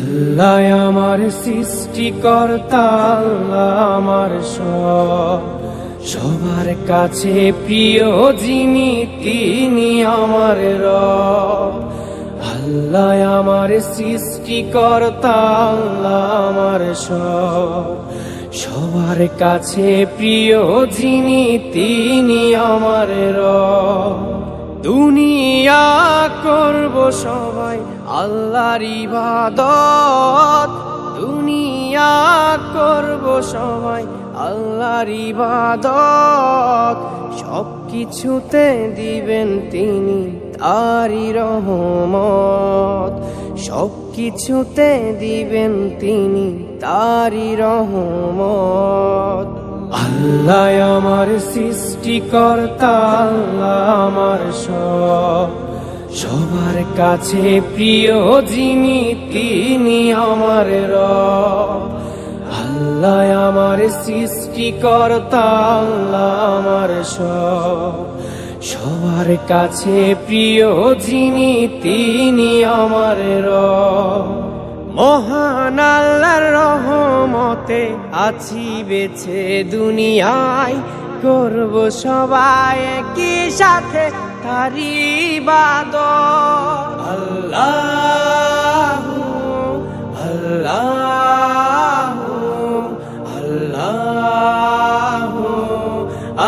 আল্লাহ আমার সৃষ্টিকর্তা, আল্লাহ আমার সব। সবার কাছে প্রিয় যিনি, তিনি আমার রব। আল্লাহ আমার সৃষ্টিকর্তা, আল্লাহ আমার সব। সবার কাছে প্রিয় যিনি, তিনি আমার রব। দুনিয়া করব সবাই আল্লাহর ইবাদত দুনিয়া করব সবাই আল্লাহর ইবাদত। সব কিছুতে দিবেন তিনি তারি রহমত। সব কিছুতে দিবেন তিনি তারি রহমত। আল্লাহ আমার সৃষ্টিকর্তা, আল্লাহ আমার সব। সবার কাছে প্রিয় যিনি, তিনি আমার র আল্লাহ আমার সৃষ্টিকর্তা, আল্লাহ আমার সব। সবার কাছে প্রিয় যিনি, তিনি আমার র আল্লাহর রহমতে আছি বেছে দুনিয়ায়। করব সবাই কি সাথে তারি বাদ আল্লাহ আল্লাহ আল্লাহ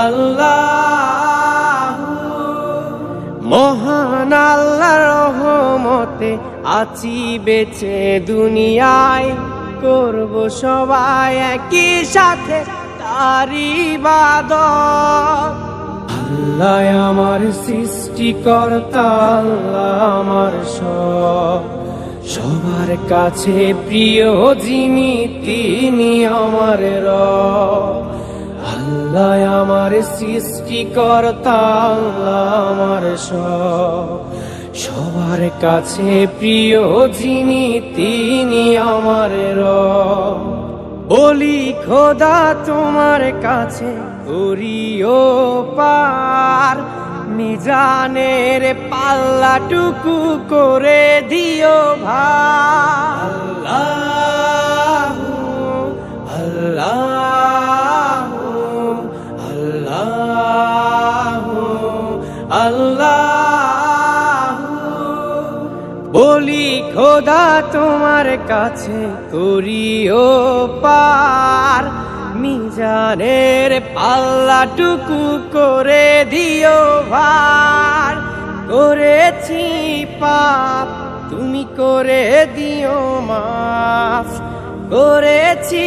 আল্লাহ। মহান আল্লাহ রহমতে আছি বেছে দুনিয়ায়। করব সবাই একই সাথে তারি বাদ আল্লাহ আমার সৃষ্টিকর্তা, আল্লাহ আমার সব। সবার কাছে প্রিয় যিনি, তিনি আমার রব। আল্লাহ আমার সৃষ্টিকর্তা, আল্লাহ আমার সব। সবার কাছে প্রিয় যিনি, তিনি আমার রব। বলি, খোদা তোমার কাছে করিও পার। মিজানের পাল্লাটুকু করে দিও ভাই আল্লাহ আল্লাহ আল্লাহ আল্লাহ বলি, খোদা তোমার কাছে করিও পার। মিজানের পাল্লাটুকু করে দিও ভার। করেছি পাপ, তুমি করে দিও মাফ। করেছি